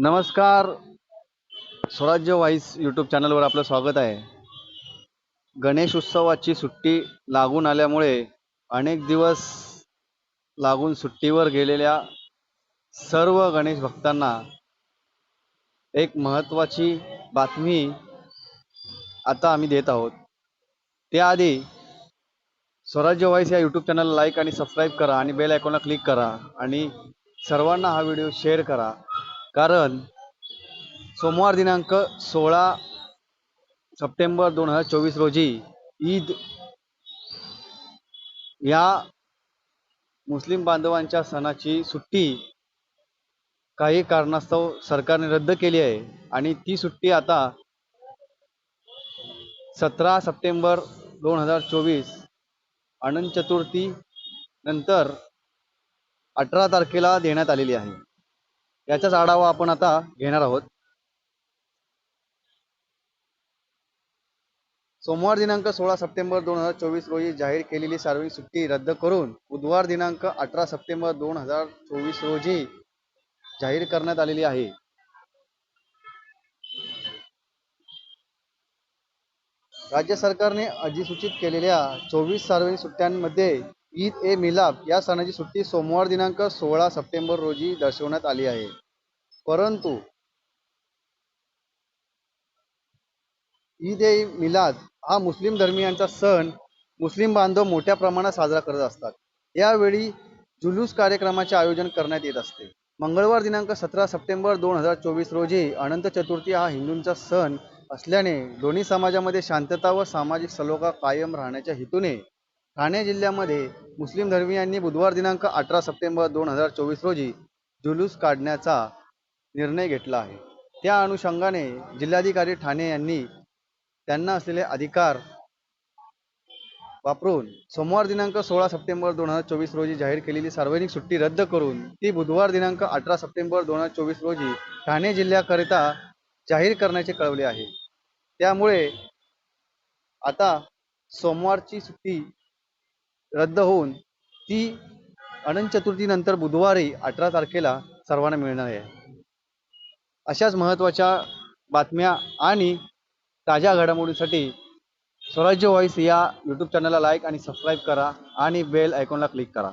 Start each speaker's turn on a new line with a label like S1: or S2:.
S1: नमस्कार. स्वराज्य vice YouTube चॅनलवर आपलं स्वागत आहे. गणेश उत्सवाची सुट्टी लागून आल्यामुळे अनेक दिवस लागून सुट्टीवर गेलेल्या सर्व गणेश भक्तांना एक महत्त्वाची बातमी आता आम्ही देत आहोत. त्याआधी स्वराज्य वाईस या यूट्यूब चॅनलला लाईक आणि सबस्क्राईब करा आणि बेल आयकॉनला क्लिक करा आणि सर्वांना हा व्हिडिओ शेअर करा. कारण सोमवार दिनांक सोळा सप्टेंबर दोन हजार चोवीस रोजी ईद या मुस्लिम बांधवांच्या सणाची सुट्टी काही कारणास्तव सरकारने रद्द केली आहे आणि ती सुट्टी आता सतरा सप्टेंबर दोन हजार चोवीस अनंत चतुर्थी नंतर अठरा तारखेला देण्यात आलेली आहे. याचाच आढावा आपण आता घेणार आहोत. सोमवार दिनांक सोळा सप्टेंबर दोन हजार चोवीस रोजी जाहीर केलेली सार्वजनिक सुट्टी रद्द करून बुधवार दिनांक अठरा सप्टेंबर दोन हजार चोवीस रोजी जाहीर करण्यात आलेली आहे. राज्य सरकारने अधिसूचित केलेल्या चोवीस सार्वजनिक सुट्ट्यांमध्ये ईद ए मिलाप या सणाची सुट्टी सोमवार दिनांक सोळा सप्टेंबर रोजी दर्शवण्यात आली आहे. परंतु ईद ए मिलाद हा मुस्लिम धर्मियांचा सण मुस्लिम बांधव मोठ्या प्रमाणात साजरा करत असतात. यावेळी जुलूस कार्यक्रमाचे आयोजन करण्यात येत असते. मंगळवार दिनांक सतरा सप्टेंबर दोन हजार चोवीस रोजी अनंत चतुर्थी हा हिंदूंचा सण असल्याने दोन्ही समाजामध्ये शांतता व सामाजिक सलोखा कायम राहण्याच्या हेतूने ठाणे जिल्ह्यामध्ये मुस्लिम धर्मियांनी बुधवार दिनांक अठरा सप्टेंबर दोन हजार चोवीस रोजी जुलूस काढण्याचा निर्णय घेतला आहे. त्या अनुषंगाने जिल्हाधिकारी ठाणे यांनी त्यांना असलेले अधिकार वापरून सोमवार दिनांक सोळा सप्टेंबर दोन हजार चोवीस रोजी जाहीर केलेली सार्वजनिक सुट्टी रद्द करून ती बुधवार दिनांक अठरा सप्टेंबर दोन हजार चोवीस रोजी ठाणे जिल्ह्याकरिता जाहीर करण्याचे कळवले आहे. त्यामुळे आता सोमवारची सुट्टी रद्द होऊन ती अनंत चतुर्थीनंतर बुधवारी अठरा तारखेला सर्वांना मिळणार आहे. अशाच महत्त्वाच्या बातम्या आणि ताज्या घडामोडींसाठी स्वराज्य व्हॉइस या यूट्यूब चॅनलला लाईक आणि सबस्क्राईब करा आणि बेल आयकॉनला क्लिक करा.